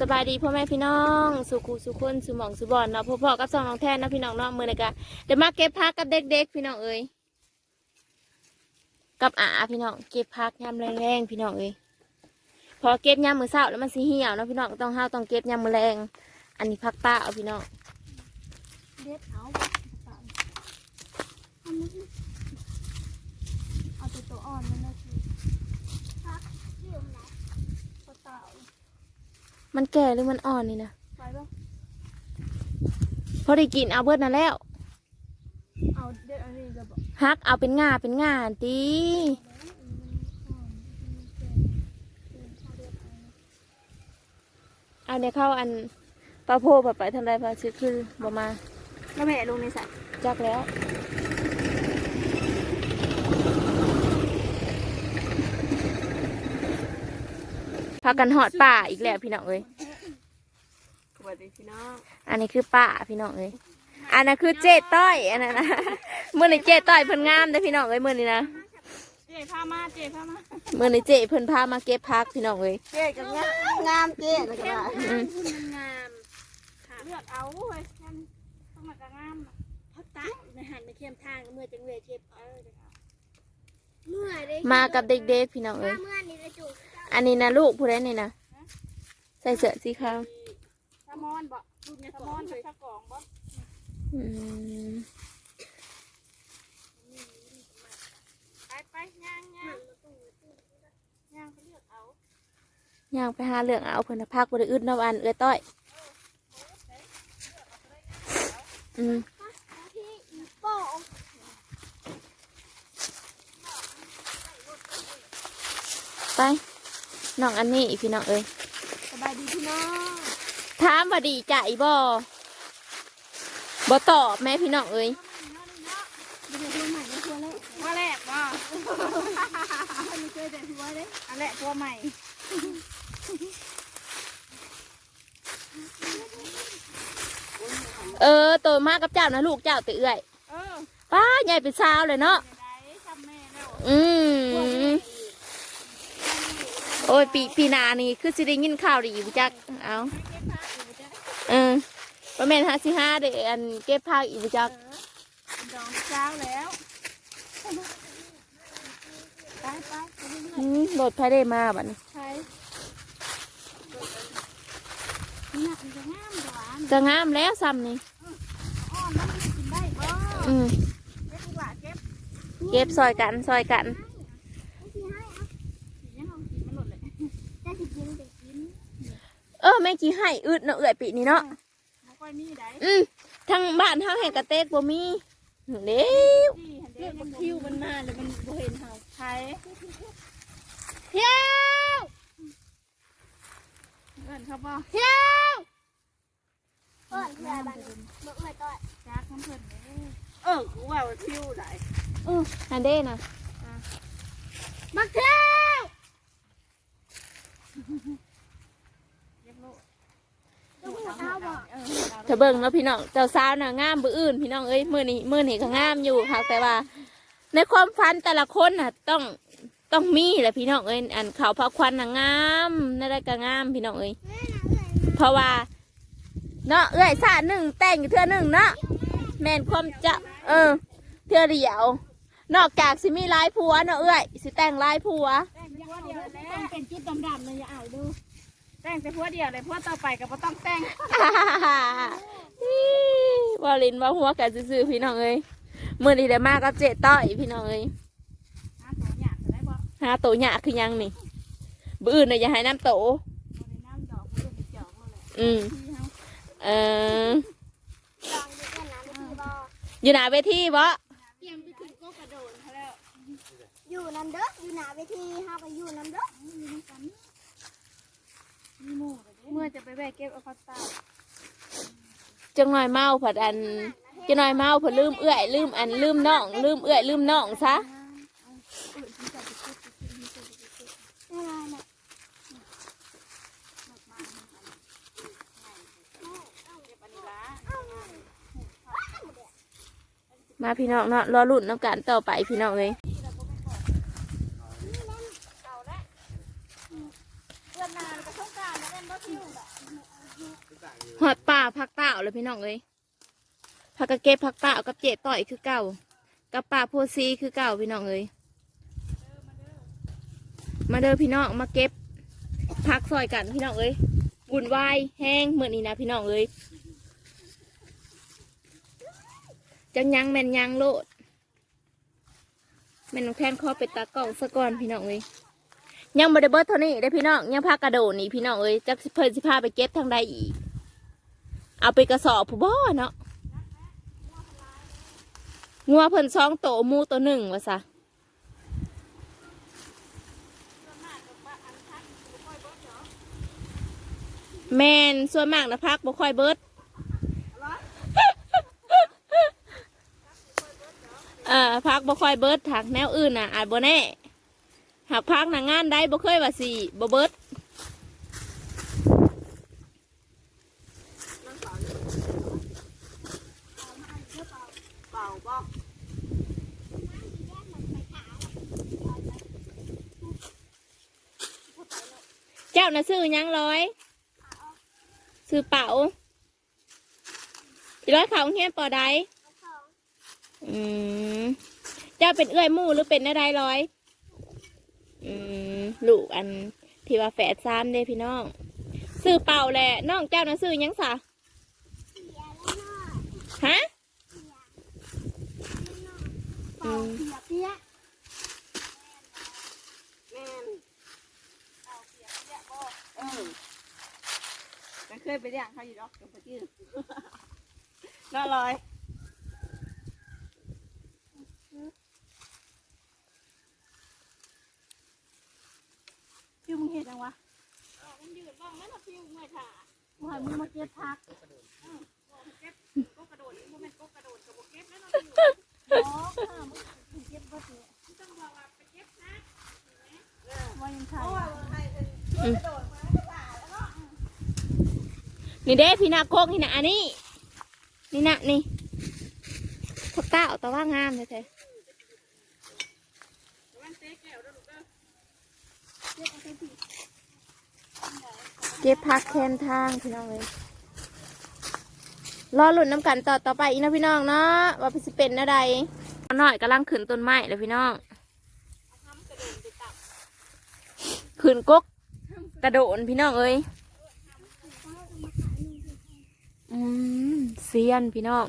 สบายดีพ่อแม่พี่น้อง สุขุสุคนสุหมองสุบอนเนาะพ่อพ่อกับสองน้องแทนนะพี่น้องเนาะมือนี่กะเดี๋ยวมาเก็บพักกับเด็กๆพี่น้องเอ้ยกับอาพี่น้องเก็บพักยามแรงๆพี่น้องเอ้ยพอเก็บยามมือเช้าแล้วมันสิเหี่ยวเนาะพี่น้องต้องห้าวต้องเก็บยามมือแรง อันนี้พักป้าเอาพี่น้องเด็ดเอาเอาตัวตัวอ่อนมันนะคือพักที่อยู่ไหนตัวเต่า มันแก่หรือมันอ่อนนี่นะไปบ้างพอได้กินเอาเบิดนั่นแล้ว เอาเด็ดอันนี้จะบอกฮักเอาเป็นง่าเป็นง่าตีเอาเดี๋ยวเข้าอันปลาโพแบบไปทางใดพาซื้อคือบ่มา แล้วแม่ลงในสระจักแล้ว พากันหอดป่าอีกแล้วพี่น้องเอ้ยสวัสดีพี่น้องอันนี้คือป่าพี่น้องเอ้ยอันนั้นคือเจ๊ต้อยอันนั้นนะเมื่อนี้เจ๊ต้อยเพิ่นงามเด้อพี่น้องเอ้ยมื่อนี้นะเจ๊พามาเจ๊พามาเมื่อนี้เจ๊เพิ่นพามาเก็บพักพี่น้องเอ้ยเจ๊กับงามงามเจ๊แล้วก็อืมมันงามเลือกเอาเว้ยนั่นต้องมากระงามพักตั้งในหันในเข้มทางเมื่อจังเวเก็บเออเมื่อได้มากับเด็กๆพี่น้องเอ้ยเมื่ อนี่จะจุกอันนี้นะลูกผู้ใดนี่นะใส่เสื้อสีขาวสมอนบ่ลูกเนี่ยสมอนกับชะกองบ่อืมไปไปย่างย่างย่างไปเลือกเอาย่างไปหาเรื่องเอาเพิ่นน่ะพักบ่ได้อึดเนาะอันเอ้ยต้อย อืมที่โป้งไป น้องอันนี้พี่น้องเอ้ยสบายดีพี่น้องถามว่าดีใจบ่บ่ตอบแม่พี่น้องเอ้ยดูดูใหม่ในตัวแรกว่าแรกว่าไม่เคยแต่ตัวเลยอันแรกตัวใหม่เออโตมากกับเจ้านะลูกเจ้าเตเอื้อยเออป้าใหญ่เป็นสาวเลยเนาะได้ทำแม่แล้วอืม โอ้ยปีปีหนานี่คือสิได้ยินข่าวดีอยู่จักเอาเก็บผ้าอยู่จ้ะเออประมาณห้าสิห้าเดือนเก็บผักอีกจักดองเช้าแล้วไปไปไปเรื่อยอืมรถไฟได้มาบัดนี้ๆใช้เนี่ยมันจะงามกว่าจะงามแล้วซ้ำนี่อ่อนแล้วมันกินได้บ่อืมเก็บดีกว่าเก็บเก็บซอยกันซอยกัน สียังเอากินมันหมดเลยจะสิกินจะกิน เออแม่จีให้อึดเนาะเอื่อยปีนี้เนาะบ่ค่อยมีได้อืมทางบ้านเฮาแห่งกระเตกบ่มีเด้วที่หันเรื่องคิวมันมาเลยมันบ่เห็นเฮาใช้เที่ยวเอิ้นเขาบ่เที่ยวก่อนเพื่อนบ้านบ่เอ้ยต่อยจักน้ำเพิ่นเด้เออกูว่าว่าคิวได้อืออันเด้น่ะมักเที่ยวเรียบร้อย เอาบ่เอเอาถ้าเบิ่งเนาะพี่น้องเจ้าสาวน่ะงามบ่ออื่น พี่น้องเอ้ยมือนี้มือนี้ก็งามอยู่ค่ะแต่ว่า ในความฝันแต่ละคนน่ะ ต้องต้องมีแหละพี่น้องเอ้ยอันเขาพระควันน่ะงามนั่นได้ก็งามพี่น้องเอ้ยเพราะว่าเนาะเอ้ยสาหนึ่งแต่งอยู่เทื่อหนึ่งเนาะแม่นความจะเออเทื่อเดียว นอกจากสิมีลายผัวเนาะเอ้ยสิแต่งลายผัวแต่งแต่พัวเดียวแล้วเป็นจุดดำๆเลยอย่าเอาดู แต่งแต่พัวเดียวเลยพัวต่อไปก็บ่ต้องแต่งว่าลินว่าหัวกันซื่อๆพี่น้องเอ้ยมื่อนี้ได้มากับเจ๊ต้อยพี่น้องเอ้ยหาตัวหยาบจะได้บ่หาโตหยาคือหยังนี่บื้ออื่นน่ะอย่าให้น้ำโตบ่ได้น้ำดอกบ่ได้จอกบ่แหละอืมที่เฮาเออลองดูกันนะที่บ่อยู่หน้าเวทีบ่เตรียมไปถึงก็กระโดดเขาแล้วอยู่น้ำเด้ออยู่หนาเวทีเฮาก็อยู่น้ำเด้อมีน้ำกันมีหมู เมื่อจะไปแบกเก็บเอาพัตตาจังหน่อยเมาผัดอันจังหน่อยเมาผัดลืมเอื้อยลืมอันลืมน้อง ลืมเอื้อยลืมน้องซะมาพี่น้องเนาะรอลุ่นน้ำกันต่อไปพี่น้องเอ้ย เก่าแล้วเพื่อนนานก็ต้องการแล้วเป็นบ่คิวแบบ หอดป่าพักเต่าเลยพี่ น้องเอ้ยพักกะเก็บพักเต่ากับเจต่อยคือเก่ากับป่าโพซีคือเก่าพี่น้องเอ้ยมาเด้อพี่น้องมาเก็บพักซอยกันพี่น้องเอ้ยบุญวายแห้งเหมือนนี้นะพี่น้องเอ้ยจังยังแมนยังโลดแมนน้องแทนคอเป็ดตากล่องสะก่อนพี่น้องเอ้ยยังบไดเบิดเท่านี้ได้พี่น้องยังพากระโดดนี่พี่น้องเอ้ยจักสิเพิ่นสิพาไปเก็บทางใดอีก เอาไปกระสอบผู้บ่เนาะงัวเพิ่นสองโตมูตัวหนึ่งวะซะแมนส่วนมากนะพักบ่ค่อยเบิดเอ่อพักบ่ค่อยเบิดถักแนวอื่นน่ะอาจบ่แน่หากพักหน่ะงานได้บ่เคยว่าสิบ่เบิด เป่าบ่ เจ้าน่ะซื้อหยังร้อยซื้อเป๋าอีร้อยเขาเฮียนปอใดอืมเจ้าเป็นเอื้อยหมู่หรือเป็นอะไรร้อย อืมลูกอันที่ว่าแฝดซ้ำเด้พี่น้องซื้อเป่าแหละน้องเจ้าน่ะซื้อหยังสะฮะเป่าเปียกเปียก แม่นเอาเสียเสียบ่เออก็ เคยไปเลี้ยงเขาอยู่ดอกกับพ่อจื้อน่าลอยชื่อมึงเห็นยังวะมันยืดบ้างไหมล่ะพี่ไม่ถ่าว่ามึงมาเก็บพักก็กระโดดนี่มันก็กระโดดกับเก็บแล้วเนาะ อ๋อค่ะมึงเก็บบ่เปียก ต้องบอกว่าไปเก็บนะ ว่ายัง เพ ถ่าย ราะว่าเมืองไทยเป็นกระโดดมาก็ป่าแล้วเนาะ นี่เด้พี่นาโคกนี่นะอันนี้ นี่นะนี่พกเต้าแต่ว่างามเลยเต๊แก้วแล้วลูกเด้อเก็บพักแคนทางพี่น้องเลยรอหลุนน้ำกันต่อต่อไปอีกนะพี่น้องเนาะว่าพี่สิเป็นอะไรหน่อยกำลังขึ้นต้นไม้เลยพี่น้องขึ้นกกกระโดดพี่น้องเอ้ย อืมเซียนพี่น้อง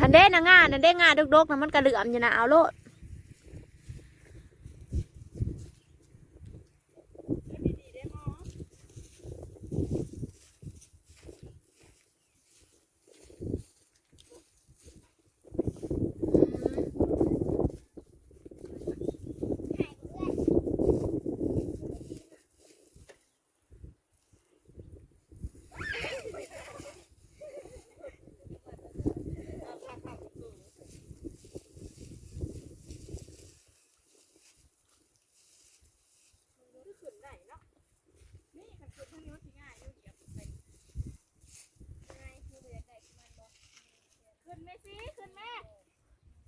หันเด้นางานันเด้ง่าดกๆนะมันกระเหลือมอยู่นะเอาโลด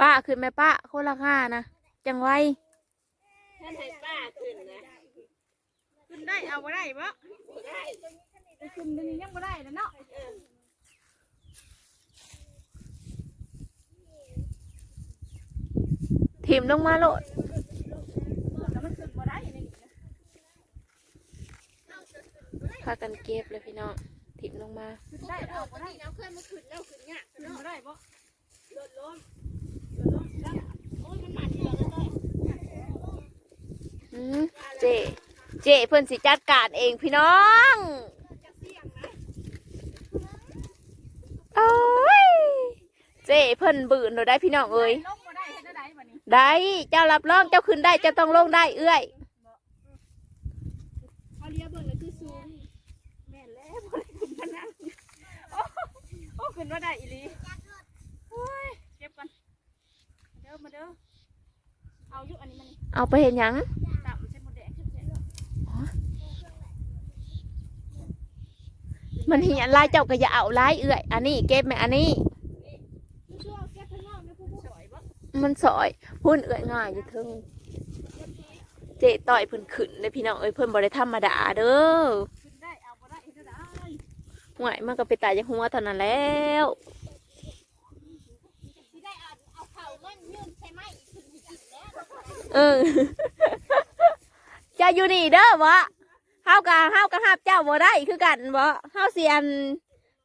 ป้าขึ้นไหมป้าโคตรง่านะจังไวท่านให้ป้าขึ้นนะขึ้นได้เอาบ่ได้บ่ได้ไปคุมเดี๋ยวนี้ยังบ่ได้แล้วเนาะถิ่มลงมาโลดแล้วมันขึ้นบ่ได้นี่พากันเก็บเลยพี่น้องถิ่มลงมาขึ้นได้เอาบ่ได้เราเคยมาขึ้นแล้วขึ้นเนี่ยขึ้นบ่ได้บ่ลดล้มโอืมเจ เจเพิ่นสิจัดการเองพี่น้องโอ้ยเจเพิ่นบืนเราได้พี่น้องเอ้ยได้เจ้ารับรองเจ้าขึ้นได้เจ้าต้องลงได้เอื้อยเอาเลียเบิ่งเลยคือสูงแม่นแล้วบ่ได้ขึ้นพนันโอ้โอ้ขึ้นบ่ได้อีหลีโอ้ยเก็บก่อน เด้อมาเด้อ เอาอยู่อันนี้มันเอาไปเห็นหยังตับมันใช้หมดแดงขึ้นเสร็จแล้วมันเหียนลายเจ้าก็อย่าเอาลายเอื้อย อันนี้เก็บไหมอันนี้ ช่วงแก้เธมันสอยพุ่นเอื่อยง่ายอยู่เทึงเจ๊ต่อยเพิ่นขึ้นเลยพี่น้องเอ้ยเพิ่นบ่ได้ธรรมดาเด้อขึ้นได้ เอาบ่ได้เฮ็ดได้ห่วยมันก็ไปตายจากหัวเท่านั้นแล้ว สิได้เอาเอาเข่ามันยืนใช่ไหมขึ้นไปกินแล้ว เออจะอยู่นี่เด้อบ่เฮากะเฮากะฮับเจ้าบ่ได้คือกันบ่เฮาสิอัน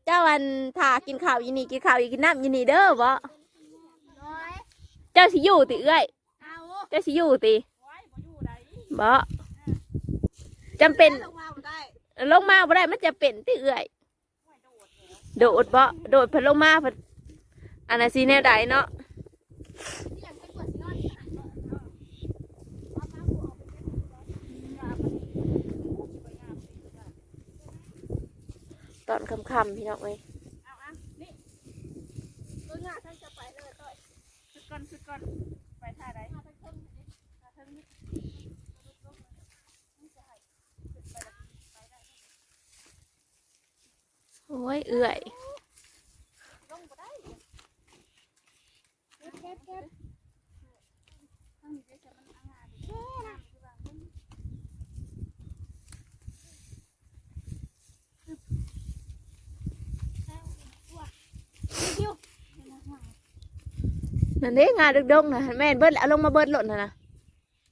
เจ้าอันถ่ากินข้าวอยู่นี่กินข้าวอยู่กินน้ำอยู่นี่เด้อบ่น้อยเจ้าสิอยู่ติเอ้ยเอาเจ้าสิอยู่ติไว้บ่อยู่ได้บ่จำเป็นลงมาบ่ได้ลงมาบ่ได้มันจะเป็นติเอ้ยไว้โดดแล้วโดดบ่โดดเพิ่นลงมาเพิ่นอันนั้นสิแนวใดเนาะ ที่ยังเป็นกดสินอนอยู่อะ ตอนค่ำๆพี่น้องเอ้ยเอาเอานี่ตัวหน้าท่านจะไปเลยต่อยขึ้นก่อนขึ้นก่อนไปท่าใดมาทางเทิงนี่าทางนี้โอ้ย เอื้อยลงบ่ได้เก็บเก็บเก็บ ทางนี้เดี๋ยวจะมันอ่างาดิน้ำคือว่ามัน คิว นั่นเด้งาดึกดงนะแม่นเบิดเอาลงมาเบิดหล่นนะนะ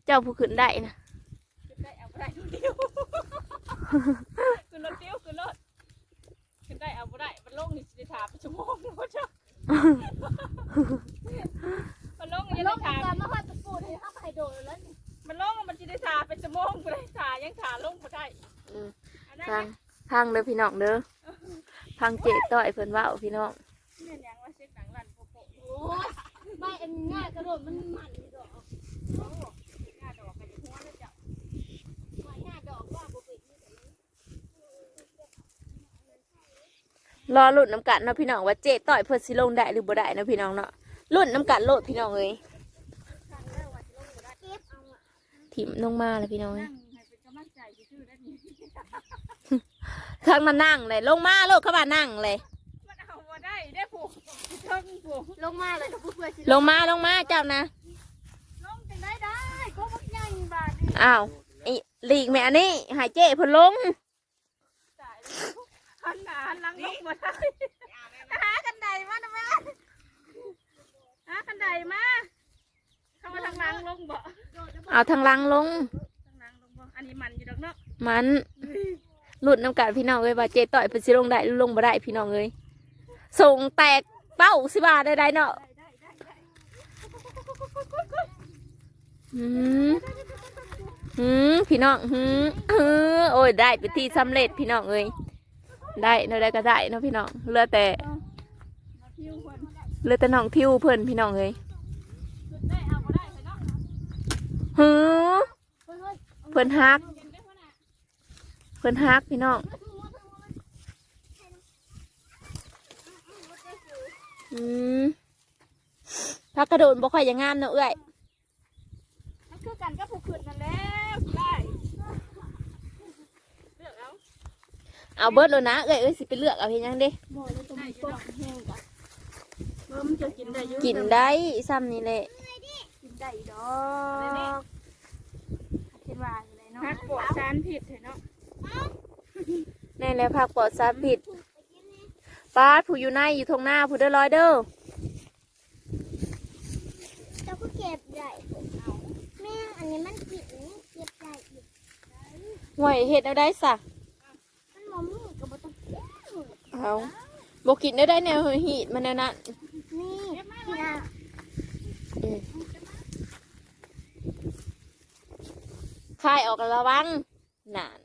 เจ้าผู้ขึ้นได้นะขึ้นได้เอาบ่ได้เดียวขึ้นรถเดียวขึ้นรถขึ้นได้เอาบ่ได้มันลงนี่สิได้ถามเป็นชั่วโมงบ่จ้ะมันลงมันยังลได้งถามกันมาค่อยตะปูให้เขาไปโดนแล้วนี่มันลงมันจะได้ถามเป็นชั่วโมงบ่ได้ถายังถาลงบ่ได้อืมอันนั้นพังพังเด้อพี่น้องเด้อพังเจ๊ต่อยเพิ่นเว่าพี่น้องเนี่ยยังว่าเช็คหนังรันโปโปะอยู่ โอ้ยไม่อัน ง่ายกระโดดมันมันดอกโอ้หน้าดอกกันหัวแล้วจ้ะไม่ง่ายดอกว่าบุปิดนี่แต่นี้รอลุ่นน้ำกันเนาะพี่น้องว่าเจ๊ต่อยเพิ่นสิลงได้หรือบ่ได้นะพี่น้องเนาะหลุ่นน้ำกันโลดพี่น้องเอ้ยทางแล้วว่าจะลงบ่ได้เก็บเอาอะถิ่มลงมาแล้วพี่น้องข้างมานั่งเลยลงมาโลดเข้ามานั่งเลย ได้ได้ผูกเทิงผูกลงมาเลยกับผู้เพื่อนสิลงมาลงมาเจ้านะลงจังได้ได้ก็บักใหญ่บาดนี่อ้าวอีหลีกแม่อันนี้ใหายเจ๊เพิ่นลงตายแล้วหันหน้าหันหลังลงบ่ได้หากันไดมานะแม่หากันไดมาเข้ามาทางหลังลงบ่เอาทางหลังลงทางหลังลงบ่อันนี้มันอยู่ดอกเนาะมันหลุดน้ำกันพี่น้องเอ้ยว่าเจ๊ต่อยเพิ่นสิลงได้หรือลงบ่ได้พี่น้องเอ้ย ส่งแตกเป้าสิว่าได้ๆเนาะได้ได้ได้ได้หืมหืมพี่น้องหืมเออโอ้ยได้เป็นที่สำเร็จพี่น้องเอ้ยได้เนาะได้ก็ได้เนาะพี่น้องเหลือแต่เหลือแต่น้องทิวเพิ่นพี่น้องเอ้ยสุดได้เอาบ่ได้เลยเนาะหือเฮ้ยเพิ่นฮักเห็นได้พ่อน่ะเพิ่นฮักพี่น้อง อืมพักกระโดดบ่ค่อยจะงามเนาะเอ้ยมันคือกันก็ผูกขืนนั่นแล้วได้เลือกเอาเอาเบิดแล้วนะเอ้ยเอ้ยสิไปเลือกเอาเฮ็ดหยังเด้บ่เลยตรงนี้ก็แห้งกันเออมันจะกินได้อยู่กินได้ซ้ำนี่แหละกินได้ดอกคิดว่าอยู่เลยเนาะพักปวดสารผิดเถอะเนาะนี่แหละผักปลอดสารพิษ ป้าดผู้อยู่ในอยู่ทงหน้าผู้เด้อร้อยเด้อเจ้าก็เก็บได้แม่อันนี้มันกินเก็บได้อีกห่วยเฮ็ดเอาได้ซะมันมอมีก็บ่ต้องเก็บเอาบ่กินได้ได้แนวหีดมันแนวนั้นนี่พี่อาอืมคายออกระวังนาน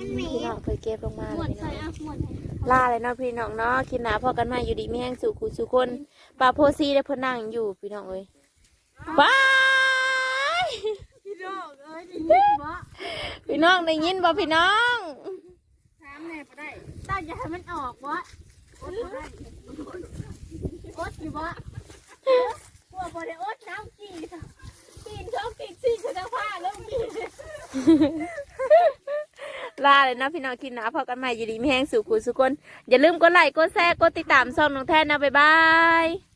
มันแม่พี่น้องเคยเก็บลงมาหมแล้วดพี่น้ใส่องอะหมดลาเลยเนาะพี่น้องเนาะคิดหนาพอกันมาอยู่ดีมีแห้งสู่คูสู่คนปลาโพซีได้เพิ่นนั่งอยู่พี่น้องเอ้ยบายพี่น้องเอ้ยได้ยินบ่พี่น้องได้ยินบ่พี่น้อง ถามแน่บ่ได้ตั้งใจให้มันออกวะอดบ่ได้อดอยู่วะกลัวบ่ได้อดน้ำกี่ปีนชอบปีกสี่ชนะผ้าแล้วมี ลาเลยนะพี่น้องคินนะพอกันใหม่ยินดีมีแห้งสู่คุณสุกคนอย่าลืมกดไลค์กดแชร์กดติดตามช่องน้องแทนนะบ๊ายบาย